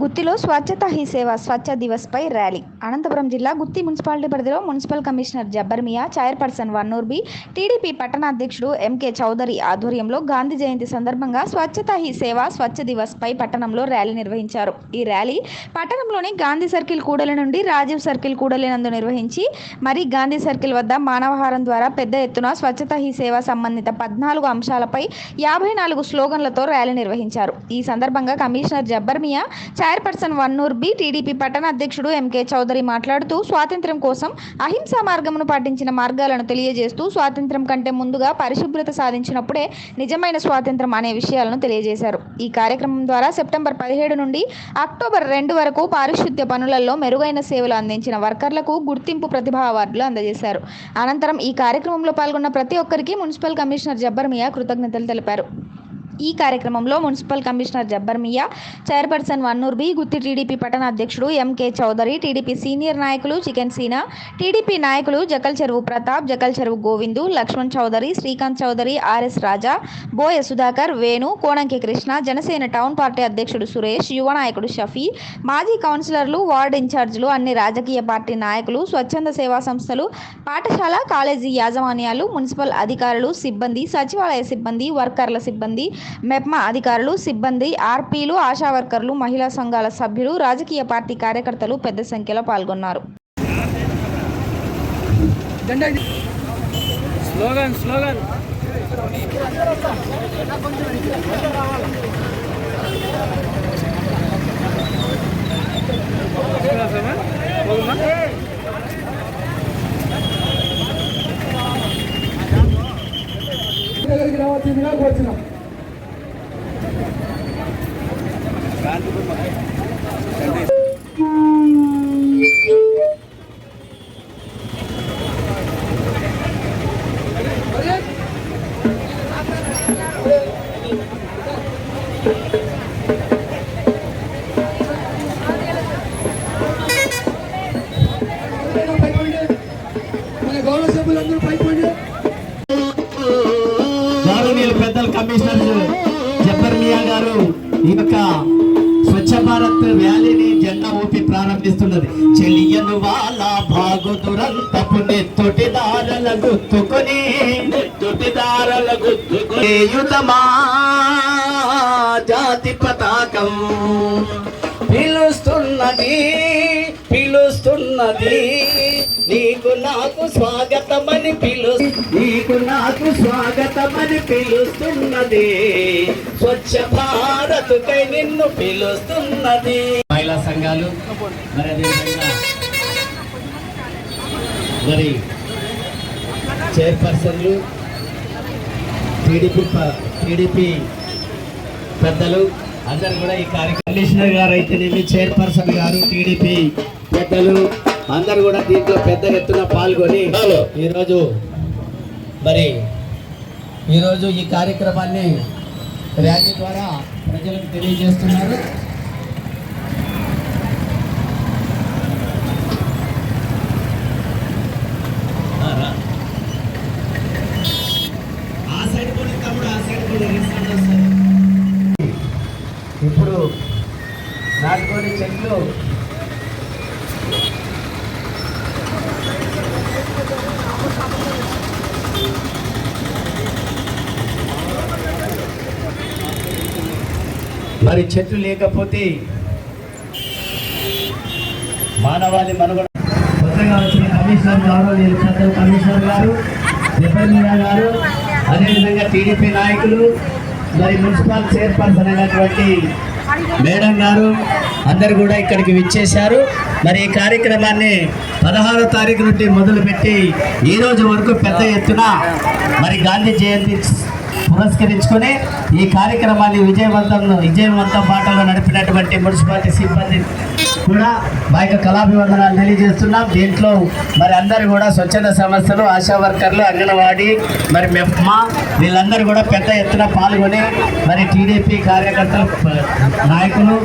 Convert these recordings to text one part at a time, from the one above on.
గుత్తిలో స్వచ్ఛత హీ సేవ స్వచ్ఛ దివస్పై ర్యాలీ. అనంతపురం జిల్లా గుత్తి మున్సిపాలిటీ పరిధిలో municipal commissioner Jabbar Miya chairperson Vannur Bi TDP పట్టణ అధ్యక్షుడు ఎంకే చౌదరి ఆధ్వర్యంలో గాంధీ జయంతి సందర్భంగా స్వచ్ఛత హీ సేవ స్వచ్ఛ దివస్పై పట్టణంలో ర్యాలీ నిర్వహించారు. ఈ ర్యాలీ పట్టణంలోని గాంధీ సర్కిల్ కూడలి నుండి రాజీవ్ సర్కిల్ కూడలినందు నిర్వహించి మరి గాంధీ సర్కిల్ వద్ద మానవహారం ద్వారా పెద్ద ఎత్తున స్వచ్ఛత హీ సేవ సంబంధిత పద్నాలుగు అంశాలపై యాభై నాలుగు స్లోగన్లతో ర్యాలీ నిర్వహించారు. ఈ సందర్భంగా commissioner Jabbar Miya chairperson Vannur Bi TDP పట్టణ అధ్యక్షుడు ఎంకే చౌదరి మాట్లాడుతూ స్వాతంత్ర్యం కోసం అహింసా మార్గమును పాటించిన మార్గాలను తెలియజేస్తూ స్వాతంత్ర్యం కంటే ముందుగా పరిశుభ్రత సాధించినప్పుడే నిజమైన స్వాతంత్ర్యం అనే విషయాలను తెలియజేశారు. ఈ కార్యక్రమం ద్వారా సెప్టెంబర్ పదిహేడు నుండి అక్టోబర్ రెండు వరకు పారిశుద్ధ్య పనులలో మెరుగైన సేవలు అందించిన వర్కర్లకు గుర్తింపు ప్రతిభా అవార్డులు అందజేశారు. అనంతరం ఈ కార్యక్రమంలో పాల్గొన్న ప్రతి ఒక్కరికి మున్సిపల్ కమిషనర్ జబ్బర్ మియా కృతజ్ఞతలు తెలిపారు. ఈ కార్యక్రమంలో municipal commissioner Jabbar Miya chairperson Vannur Bi Gooty TDP పట్టణ అధ్యక్షుడు ఎంకే చౌదరి టీడీపీ సీనియర్ నాయకులు చికెన్ సీనా టీడీపీ నాయకులు Jakal Cheruvu Pratap Jakal Cheruvu Govindu Lakshman Chowdary Srikanth Chowdary RS Raja Boya Sudhakar Venu Konanki Krishna Janasena town party అధ్యక్షుడు సురేష్ యువ నాయకుడు షఫీ మాజీ కౌన్సిలర్లు ward ఇన్ఛార్జీలు అన్ని రాజకీయ పార్టీ నాయకులు స్వచ్ఛంద సేవా సంస్థలు పాఠశాల కాలేజీ యాజమాన్యాలు మున్సిపల్ అధికారులు సిబ్బంది సచివాలయ సిబ్బంది వర్కర్ల సిబ్బంది మెప్మా అధికారులు సిబ్బంది ఆర్పీలు ఆశా వర్కర్లు మహిళా సంఘాల సభ్యులు రాజకీయ పార్టీ కార్యకర్తలు పెద్ద సంఖ్యలో పాల్గొన్నారు. స్లోగన్ స్లోగన్ దగ్గరికి రావాల్సిందిగా కోరుచున్నాం మన గౌరవ సభ్యులందరూ పైపోండి గౌరవనీయులు పెద్దలు కమిషనర్ జబ్బర్ మియా గారు ఈ యొక్క స్వచ్ఛ భారత్ ర్యాలీని జెండా ఊపి ప్రారంభిస్తున్నది. చెలియను వాళ్ళ భాగు దురంతపు నెత్తొటి దారల గుర్తుకొని నెత్తొటి దారల గుర్తుకొని యుతమా జాతి పతాకం. పిలుస్తున్నది పిలుస్తున్నది. నీకు నాకు స్వాగతమని పిలు నీకు నాకు స్వాగతమని పిలుస్తున్నది. స్వచ్ఛ భారత్ కై నిన్ను పిలుస్తున్నది. మహిళా సంఘాలు మరి అదేవిధంగా మరి చైర్పర్సన్లు టీడీపీ టీడీపీ పెద్దలు అందరు కూడా ఈ కార్యక్రమం కమిషనర్ గారు అయితేనేమి చైర్పర్సన్ గారు టీడీపీ పెద్దలు అందరు కూడా దీంట్లో పెద్ద ఎత్తున పాల్గొని ఈరోజు మరి ఈరోజు ఈ కార్యక్రమాన్ని ర్యాలీ ద్వారా ప్రజలకు తెలియజేస్తున్నారు ఆ, రా. ఆ సైడ్ కూడా తమ్ముడు ఆ సైడ్ కూడా రిఫండ్ వస్తుంది ఇప్పుడు నాటుకొని చెట్లు మరి చెట్లు లేకపోతే మానవాళి మనుగడ కొత్తగా వచ్చిన కమిషనర్ గారు నేను కమిషనర్ గారు జపర్మియా గారు అదేవిధంగా టీడీపీ నాయకులు మరి మున్సిపల్ చైర్పర్సన్ అయినటువంటి మేడం గారు అందరు కూడా ఇక్కడికి విచ్చేశారు. మరి ఈ కార్యక్రమాన్ని పదహారో తారీఖు నుండి మొదలుపెట్టి ఈ రోజు వరకు పెద్ద ఎత్తున మరి గాంధీ జయంతి పురస్కరించుకొని ఈ కార్యక్రమాన్ని విజయవంతం విజయవంతం పాటలో నడిపినటువంటి మున్సిపాలిటీ సిబ్బంది కూడా మా యొక్క కళాభివందనాలు తెలియజేస్తున్నాం. దీంట్లో మరి అందరూ కూడా స్వచ్ఛంద సంస్థలు ఆశా వర్కర్లు అంగన్వాడీ మరి మెప్మా వీళ్ళందరూ కూడా పెద్ద ఎత్తున పాల్గొని మరి టీడీపీ కార్యకర్తలు నాయకులు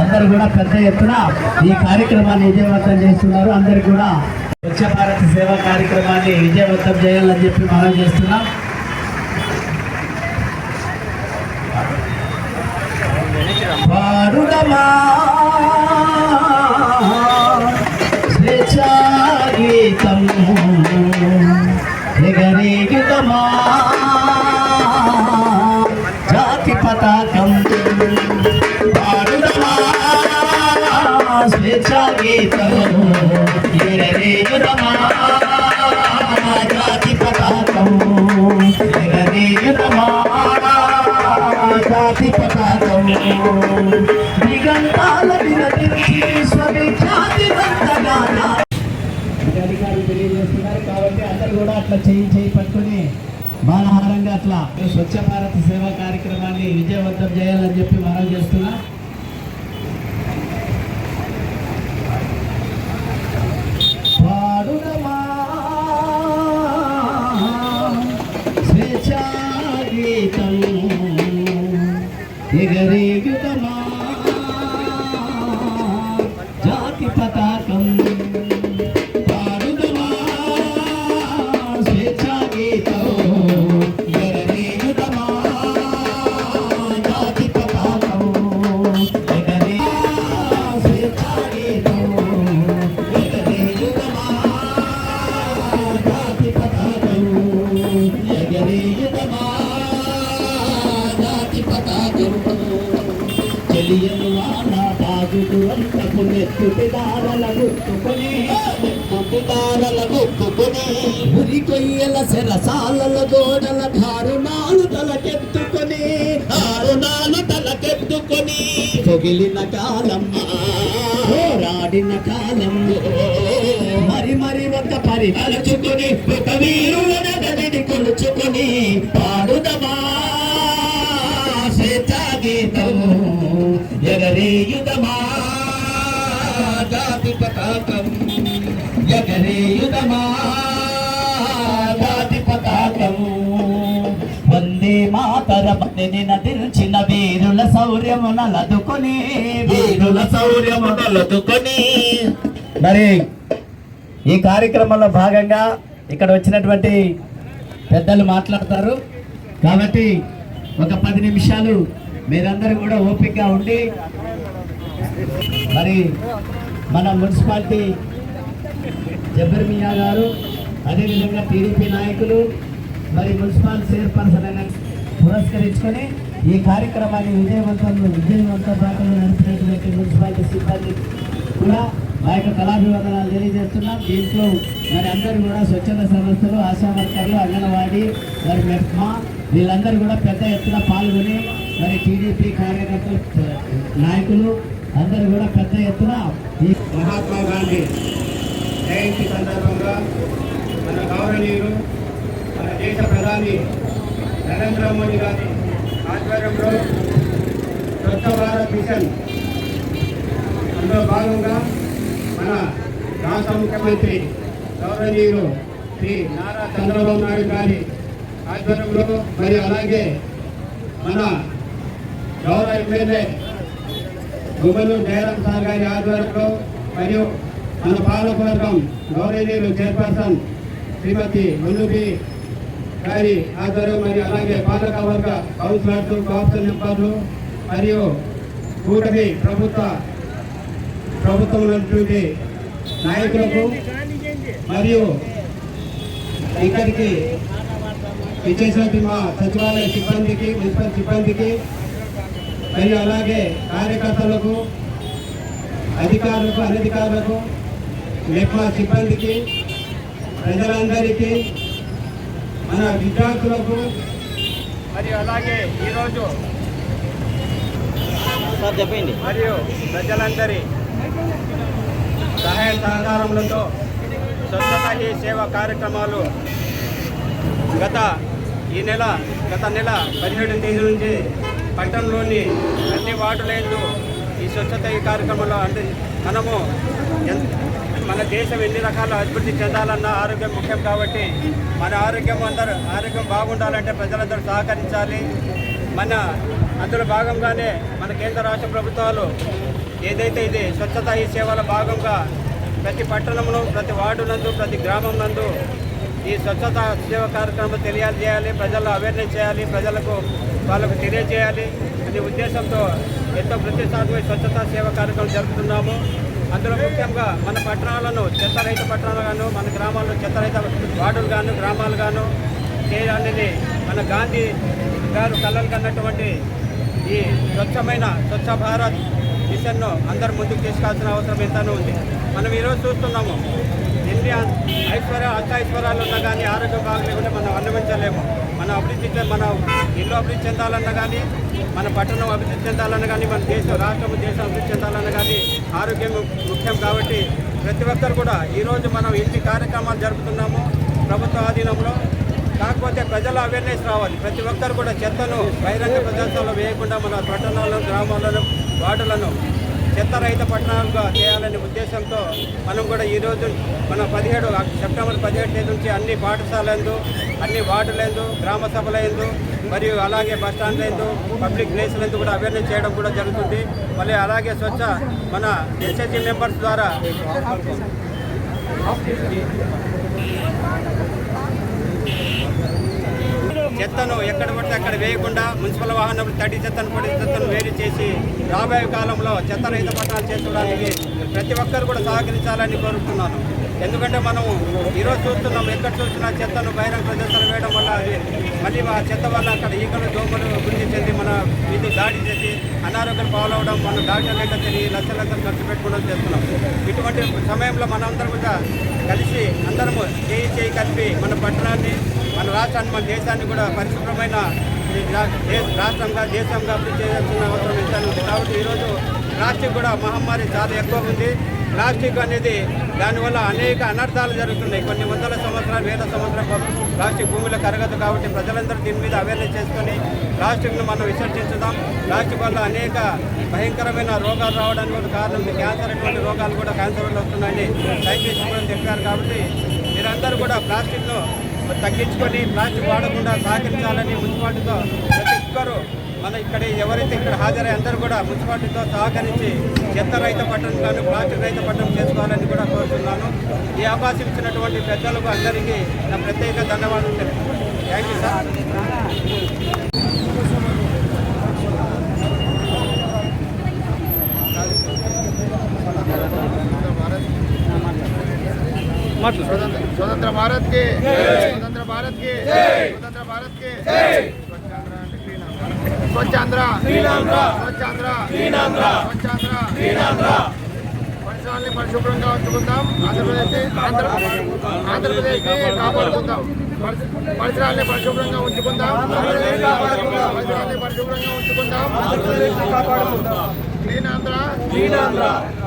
అందరూ కూడా పెద్ద ఎత్తున ఈ కార్యక్రమాన్ని విజయవంతం చేస్తున్నారు. అందరు కూడా స్వచ్ఛ భారత్ సేవా కార్యక్రమాన్ని విజయవంతం చేయాలని చెప్పి మనం చేస్తున్నాం. పాడుదమా స్వేచ్ఛా గీతం ఎగరేగుదమా జాతి పతాకం పాడుదమా స్వేచ్ఛా గీతం దిగంతాల అధికారులు తెలియజేస్తున్నారు కాబట్టి అందరూ కూడా అట్లా చేయి చేయి పట్టుకొని బాలహారంగా అట్లా స్వచ్ఛ భారత్ సేవా కార్యక్రమాన్ని విజయవంతం చేయాలని చెప్పి మనం చేస్తున్నా. పాడుదమా స్వేచ్ఛా చెలియను వాన బాగుడు అంతకు నెత్తుదారల గుర్తుకొని నెత్తుదారల గుర్తుకొని ఉరి కొయ్యల సెరసాలల గోడల దారుణాలు తలకెత్తుకొని దారుణాలు తలకెత్తుకొని పొగిలిన కాలం పోరాడిన కాలం మరి మరి ఒక పరి ఒక వీరుల గదిని కొలుచుకొని పాడ ఎగరేయుదమా జాతి పతాకం ఎగరేయుదమా జాతి పతాకం వందే మాతర నినదిల్చిన వీరుల శౌర్యము నలదుకొని వీరుల శౌర్యము నలదుకొని మరి ఈ కార్యక్రమంలో భాగంగా ఇక్కడ వచ్చినటువంటి పెద్దలు మాట్లాడతారు. కాబట్టి ఒక పది నిమిషాలు మీరందరూ కూడా ఓపికగా ఉండి మరి మన మున్సిపాలిటీ జబ్బర్ మియా గారు అదేవిధంగా టీడీపీ నాయకులు మరి మున్సిపల్ చైర్పర్సన్ అయిన పురస్కరించుకొని ఈ కార్యక్రమాన్ని విజయవంతం విజయవంతం నడిపినటువంటి మున్సిపాలిటీ సిబ్బంది కూడా మా యొక్క కళాభివందనాలు తెలియజేస్తున్నాం. దీంట్లో మరి అందరూ కూడా స్వచ్ఛంద సంస్థలు ఆశా వర్కర్లు అంగన్వాడీ మరి మెప్మా వీళ్ళందరూ కూడా పెద్ద ఎత్తున పాల్గొని మరి టీడీపీ కార్యకర్తలు నాయకులు అందరూ కూడా పెద్ద ఎత్తున ఈ మహాత్మా గాంధీ జయంతి సందర్భంగా మన గౌరవనీయులు మన దేశ ప్రధాని నరేంద్ర మోడీ గారి ఆధ్వర్యంలో స్వచ్ఛ భారత్ మిషన్ అందులో భాగంగా మన రాష్ట్ర ముఖ్యమంత్రి గౌరవనీయులు శ్రీ నారా చంద్రబాబు నాయుడు గారి ఆధ్వర్యంలో మరియు అలాగే మన గౌరవ ఎమ్మెల్యే గుమ్మలు జయరాం సార్ గారి ఆధ్వర్యంలో మరియు మన పాలకవర్గం గౌరవనీయులు చైర్పర్సన్ శ్రీమతి మున్నుబి గారి ఆధ్వర్యం మరియు అలాగే పాలక వర్గ కౌన్సిలర్స్ కౌన్సిల్ మెంబర్లు మరియు కూటమి ప్రభుత్వ ప్రభుత్వం ఉన్నటువంటి నాయకులకు మరియు ఇక్కడికి ఇచ్చేసినటువంటి మా సచివాలయ సిబ్బందికి మున్సిపల్ సిబ్బందికి మరియు అలాగే కార్యకర్తలకు అధికారులకు అనధికారులకు మెప్మా సిబ్బందికి ప్రజలందరికీ మన విద్యార్థులకు మరియు అలాగే ఈరోజు చెప్పండి. మరియు ప్రజలందరి సహాయ సహకారములతో స్వచ్ఛత హీ సేవ కార్యక్రమాలు గత ఈ నెల గత నెల పదిహేడు తేదీ నుంచి పట్టణంలోని అన్ని వార్డులందు ఈ స్వచ్ఛత ఈ కార్యక్రమంలో అంటే మనము మన దేశం ఎన్ని రకాల అభివృద్ధి చెందాలన్న ఆరోగ్యం ముఖ్యం కాబట్టి మన ఆరోగ్యం అందరూ ఆరోగ్యం బాగుండాలంటే ప్రజలందరూ సహకరించాలి. మన అందులో భాగంగానే మన కేంద్ర రాష్ట్ర ప్రభుత్వాలు ఏదైతే ఇది స్వచ్ఛత ఈ సేవల భాగంగా ప్రతి పట్టణంలో ప్రతి వార్డు నందు ప్రతి గ్రామం నందు ఈ స్వచ్ఛత సేవ కార్యక్రమం తెలియాలి చేయాలి ప్రజల్లో అవేర్నెస్ చేయాలి ప్రజలకు వాళ్ళకు తెలియజేయాలి. అనే ఉద్దేశంతో ఎంతో ప్రతిష్టాత్మక స్వచ్ఛతా సేవ కార్యక్రమం జరుపుతున్నాము. అందులో ముఖ్యంగా మన పట్టణాలను చెత్తరహిత పట్టణాలు గాను మన గ్రామాల్లో చెత్తరహిత వార్డులు గాను గ్రామాలు గాను చేయాలనేది మన గాంధీ గారు కళ్ళలు కన్నటువంటి ఈ స్వచ్ఛమైన స్వచ్ఛ భారత్ మిషన్ను అందరు ముందుకు తీసుకోవాల్సిన అవసరం ఎంతనో ఉంది. మనం ఈరోజు చూస్తున్నాము ఎన్ని ఐశ్వర్య అష్టైశ్వర్యాలు ఉన్నా కానీ ఆరోగ్యం బాగలేకుంటే మనం అనుభవించలేము. మన అభివృద్ధి మన ఇల్లు అభివృద్ధి చెందాలన్నా కానీ మన పట్టణం అభివృద్ధి చెందాలన్నా కానీ మన దేశం రాష్ట్రం దేశం అభివృద్ధి చెందాలన్నా కానీ ఆరోగ్యం ముఖ్యం కాబట్టి ప్రతి ఒక్కరు కూడా ఈరోజు మనం ఇంటి కార్యక్రమాలు జరుపుతున్నాము ప్రభుత్వ ఆధీనంలో కాకపోతే ప్రజల అవేర్నెస్ రావాలి. ప్రతి ఒక్కరు కూడా చెత్తను బహిరంగ ప్రదేశాల్లో వేయకుండా మన పట్టణాలను గ్రామాలను వార్డులను చెత్త రహిత పట్టణాలుగా చేయాలనే ఉద్దేశంతో మనం కూడా ఈరోజు మన పదిహేడు సెప్టెంబర్ పదిహేడు తేదీ నుంచి అన్ని పాఠశాలందు అన్ని వార్డులందు గ్రామ సభలందు మరియు అలాగే బస్ పబ్లిక్ ప్లేస్లందు కూడా అవేర్నెస్ చేయడం కూడా జరుగుతుంది. మళ్ళీ అలాగే స్వచ్ఛ మన ఎస్హెచ్జి మెంబర్స్ ద్వారా చెత్తను ఎక్కడ పడితే అక్కడ వేయకుండా మున్సిపల్ వాహనాలు తడి చెత్తను పొడి చెత్తను వేరు చేసి రాబోయే కాలంలో చెత్త రహిత పట్టణాలు చేసుకోవడానికి ప్రతి ఒక్కరు కూడా సహకరించాలని కోరుతున్నాను ఎందుకంటే మనం ఈరోజు చూస్తున్నాం ఎక్కడ చూసినా చెత్తను బహిరంగ ప్రదేశాలు వేయడం వల్ల అది మళ్ళీ ఆ చెత్త వల్ల అక్కడ ఈగలు దోమలు గురించి చెంది మన ఇది దాడి చేసి అనారోగ్యం పాలవడం మనం డాక్టర్ లెక్క తెలియ లక్ష లక్షలు ఖర్చు పెట్టుకోవడం చేస్తున్నాం. ఇటువంటి సమయంలో మనందరం కూడా కలిసి అందరము చేయి చేయి కలిపి మన పట్టణాన్ని మన రాష్ట్రాన్ని మన దేశాన్ని కూడా పరిశుభ్రమైన రాష్ట్రంగా దేశంగా అభివృద్ధి చేయాల్సిన అవసరం ఎంతైనా ఉంది. కాబట్టి ఈరోజు ప్లాస్టిక్ కూడా మహమ్మారి చాలా ఎక్కువ ఉంది. ప్లాస్టిక్ అనేది దానివల్ల అనేక అనర్థాలు జరుగుతున్నాయి. కొన్ని వందల సంవత్సరాలు వేల సంవత్సరాల ప్లాస్టిక్ భూమిలో కరగదు కాబట్టి ప్రజలందరూ దీని మీద అవేర్నెస్ చేసుకొని ప్లాస్టిక్ను మనం విసర్జించుదాం. ప్లాస్టిక్ వల్ల అనేక భయంకరమైన రోగాలు రావడానికి కూడా కారణం క్యాన్సర్ అటువంటి రోగాలు కూడా క్యాన్సర్ వల్ల వస్తున్నాయని సైంటిస్ట్ కూడా చెప్పారు. కాబట్టి మీరందరూ కూడా ప్లాస్టిక్ను తగ్గించుకొని ప్లాస్టిక్ వాడకుండా సహకరించాలని మున్సిపాలిటీతో ప్రతి ఒక్కరూ మన ఇక్కడ ఎవరైతే ఇక్కడ హాజరై అందరూ కూడా మున్సిపాలిటీతో సహకరించి చెత్త రహిత పట్టణం కానీ ప్లాస్టిక్ రహిత పట్టణం చేసుకోవాలని కూడా కోరుతున్నాను ఈ అవకాశం ఇచ్చినటువంటి పెద్దలకు అందరికీ నా ప్రత్యేక ధన్యవాదాలు తెలుపుతున్నాను థ్యాంక్ యూ సార్ स्वतंत्र స్వతంత్ర भारत స్వతంత్ర स्वतंत्र స్వతంత్ర के स्वतंत्र भारत స్వచ్ఛాంధ్ర स्वच्छांध्रा स्वच्छांध्रा स्वच्छांध्रा పరిసరాల్ని పరిశుభ్రంగా ఉంచుకుందాం. ఆంధ్రప్రదేశ్ ఆంధ్రప్రదేశ్ కాపాడుకుందాం. పరిసరాల్ని పరిశుభ్రంగా ఉంచుకుందాం. పరిసరాల్ని పరిశుభ్రంగా ఉంచుకుందాం. Clean Andhra clean Andhra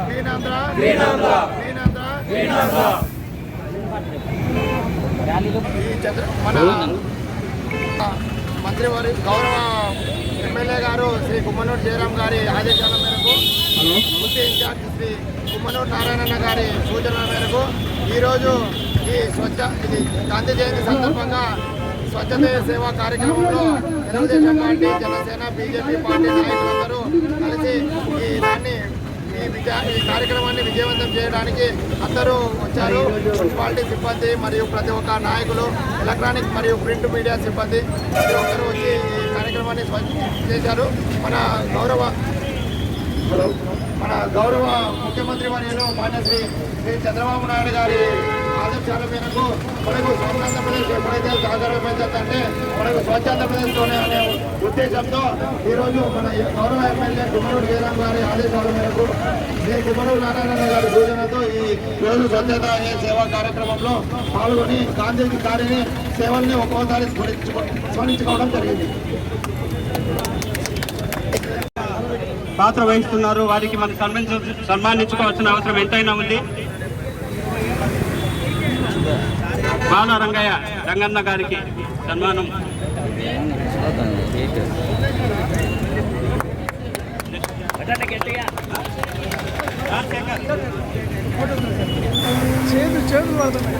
clean Andhra clean Andhra clean Andhra మన మంత్రివారి గౌరవ ఎమ్మెల్యే గారు శ్రీ కుమ్మనూరు జయరాం గారి ఆదేశాల మేరకు ముఖ్య ఇన్ఛార్జ్ శ్రీ కుమ్మనూరు నారాయణన్న గారి సూచనల మేరకు ఈరోజు ఈ స్వచ్ఛ ఇది గాంధీ జయంతి సందర్భంగా స్వచ్ఛత సేవా కార్యక్రమంలో Telugu Desam party Janasena BJP party నాయకులందరూ కలిసి ఈ దాన్ని ఈ విజయ ఈ కార్యక్రమాన్ని విజయవంతం చేయడానికి అందరూ వచ్చారు. మున్సిపాలిటీ సిబ్బంది మరియు ప్రతి ఒక్క నాయకులు ఎలక్ట్రానిక్ మరియు ప్రింట్ మీడియా సిబ్బంది ప్రతి ఒక్కరు వచ్చి ఈ కార్యక్రమాన్ని చేశారు. మన గౌరవ మన గౌరవ ముఖ్యమంత్రి వర్యులు మాన్య శ్రీ శ్రీ చంద్రబాబు నాయుడు గారి ఆదేశాల మేరకు మనకు స్వచ్ఛాంధ్రప్రదేశ్ ఎప్పుడైతే సాధారణ పెంచుతుంటే మనకు స్వచ్ఛాంధ్రప్రదేశ్లోనే అనే ఉద్దేశంతో ఈరోజు మన గౌరవ ఎమ్మెల్యే కుమరుడు వీరం గారి ఆదేశాల మేరకు శ్రీ కుమరుడు నారాయణ గారి సూచనతో ఈ రోజు స్వచ్ఛత అనే సేవా కార్యక్రమంలో పాల్గొని గాంధీజీ గారిని సేవల్ని ఒక్కోసారి స్మరించుకో స్మరించుకోవడం జరిగింది. పాత్ర వహిస్తున్నారు. వారికి మనం సన్మానించ సన్మానించుకోవాల్సిన అవసరం ఎంతైనా ఉంది. బాల రంగయ్య రంగన్న గారికి సన్మానం. చేతులు చేతులు పడుతున్నాయి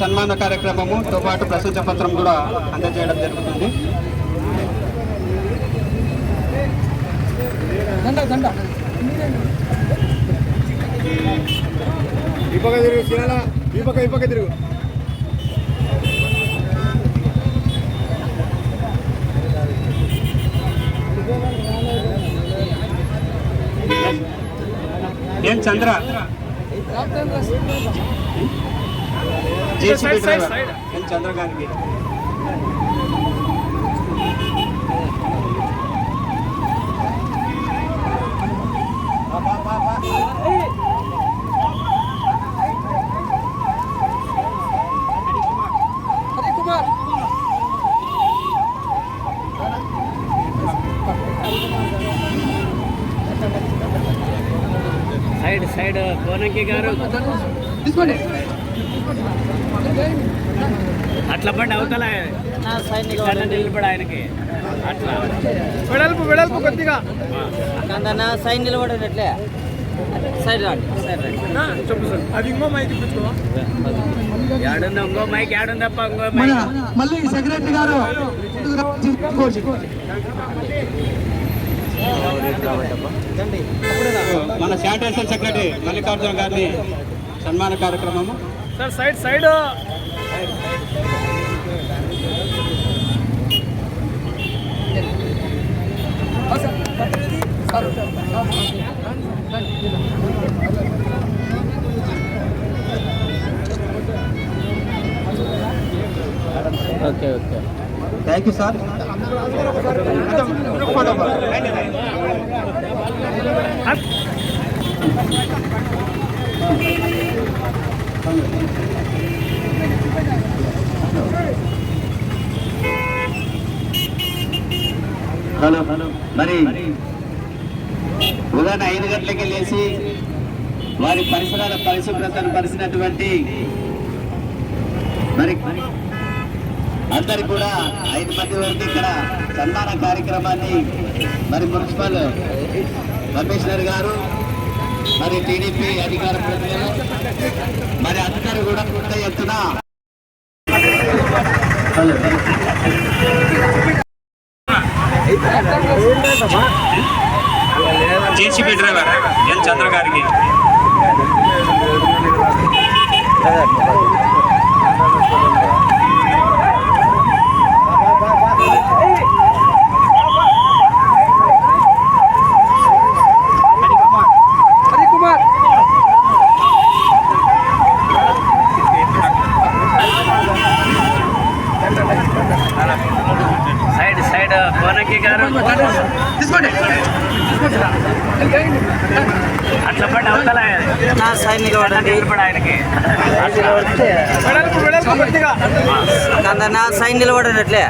సన్మాన కార్యక్రమముతో పాటు ప్రశంస పత్రం కూడా అందజేయడం జరుగుతుంది. తిరుగు పక్క తిరుగు. ఏం చంద్ర? జేసీబీ డ్రైవర్ ఎన్ సైడ్ సైడ్ కోనకి గారు. తీసుకోండి. అట్లా పడి అవతల నిలబడి ఆయనకి. అట్లా. వెడల్పు వెడల్పు కొద్దిగా. సైడ్ నిలబడినట్లే సైడ్ రండి సైడ్ రండి. చెప్పు సార్. అది ఇంకో మైక్ ఏడుందా ఇంకో మైక్ ఏడుందప్ప ఇంకో మన మైక్ మళ్ళీ సెక్రటరీ గారు. మన శానిటేషన్ సెక్రటరీ మల్లికార్జున గారిని సన్మాన కార్యక్రమము sir side side okay okay thank you sir hello. మరి? ఉదయం ఐదు గంటలకి లేచి వారి పరిసరాల పరిశుభ్రతను పరిచినటువంటి మరి అందరు కూడా ఐదు మంది వరకు ఇక్కడ సన్మాన కార్యక్రమాన్ని మరి మున్సిపల్ కమిషనర్ గారు మరి టీడీపీ అధికార ప్రతినిధులు మరి అందరూ కూడా పెద్ద ఎత్తున జేసీబీ డ్రైవర్? ఎన్ చంద్ర గారికి సైడ్ సైడ్ కోనకి గారు తీసుకోండి అట్లా పడి అవతల నా సైడ్ నిలబడండి నిలబడి ఆయనకి వెడల్పు వెడల్పు కొద్దిగా కందన్న సైడ్ నిలబడినట్లే